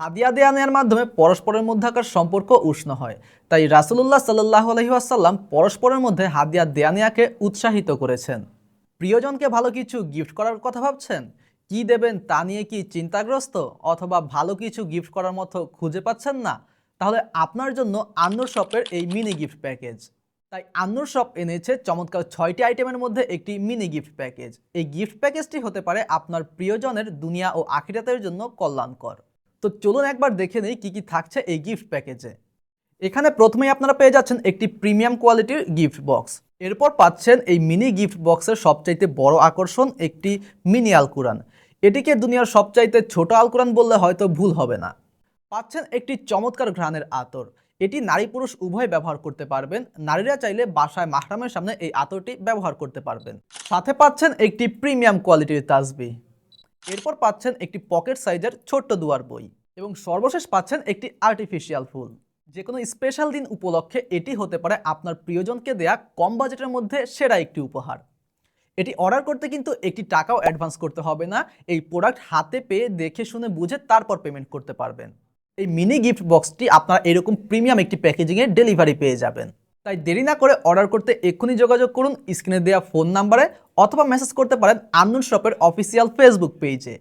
হাদিয়া দেয়া মাধ্যমে পরস্পরের মধ্যকার সম্পর্ক উষ্ণ হয়। তাই রাসুলুল্লাহ সাল্লাহ আলহিহাসাল্লাম পরস্পরের মধ্যে হাদিয়া দেয়া নেয়াকে উৎসাহিত করেছেন। প্রিয়জনকে ভালো কিছু গিফট করার কথা ভাবছেন? কি দেবেন তা নিয়ে কি চিন্তাগ্রস্ত? অথবা ভালো কিছু গিফট করার মতো খুঁজে পাচ্ছেন না? তাহলে আপনার জন্য আন্নুর শপের এই মিনি গিফট প্যাকেজ। তাই আন্নুর শপ এনেছে চমৎকার ছয়টি আইটেমের মধ্যে একটি মিনি গিফট প্যাকেজ। এই গিফট প্যাকেজটি হতে পারে আপনার প্রিয়জনের দুনিয়া ও আখিরাতের জন্য কল্যাণকর। তো চলুন একবার দেখে নেই কী কী থাকছে এই গিফট প্যাকেজে এখানে প্রথমেই আপনারা পেয়ে যাচ্ছেন একটি প্রিমিয়াম কোয়ালিটির গিফট বক্স এরপর পাচ্ছেন এই মিনি গিফট বক্সের সবচাইতে বড় আকর্ষণ একটি মিনি আলকুরান এটিকে দুনিয়ার সবচাইতে ছোট আলকুরান বললে হয়তো ভুল হবে না। পাচ্ছেন একটি চমৎকার ঘ্রাণের আতর। এটি নারী পুরুষ উভয় ব্যবহার করতে পারবেন। নারীরা চাইলে বাসায় মাহরামের সামনে এই আতরটি ব্যবহার করতে পারবেন। সাথে পাচ্ছেন একটি প্রিমিয়াম কোয়ালিটির তাসবি এরপর পাচ্ছেন একটি পকেট সাইজের ছোট্ট দুয়ার বই এবং সর্বশেষ পাচ্ছেন একটি আর্টিফিশিয়াল ফুল। যে কোনো স্পেশাল দিন উপলক্ষে এটি হতে পারে আপনার প্রিয়জনকে দেয়া কম বাজেটের মধ্যে সেরা একটি উপহার। এটি অর্ডার করতে কিন্তু একটি টাকাও অ্যাডভান্স করতে হবে না, এই প্রোডাক্ট হাতে পেয়ে দেখে শুনে বুঝে তারপর পেমেন্ট করতে পারবেন। এই মিনি গিফট বক্সটি আপনারা এরকম প্রিমিয়াম একটি প্যাকেজিংয়ে ডেলিভারি পেয়ে যাবেন। তাই দেরি না করে অর্ডার করতে এক্ষুনি যোগাযোগ করুন স্ক্রিনে দেওয়া ফোন নাম্বারে অথবা মেসেজ করতে পারেন আন্নুন শপের অফিসিয়াল ফেসবুক পেজে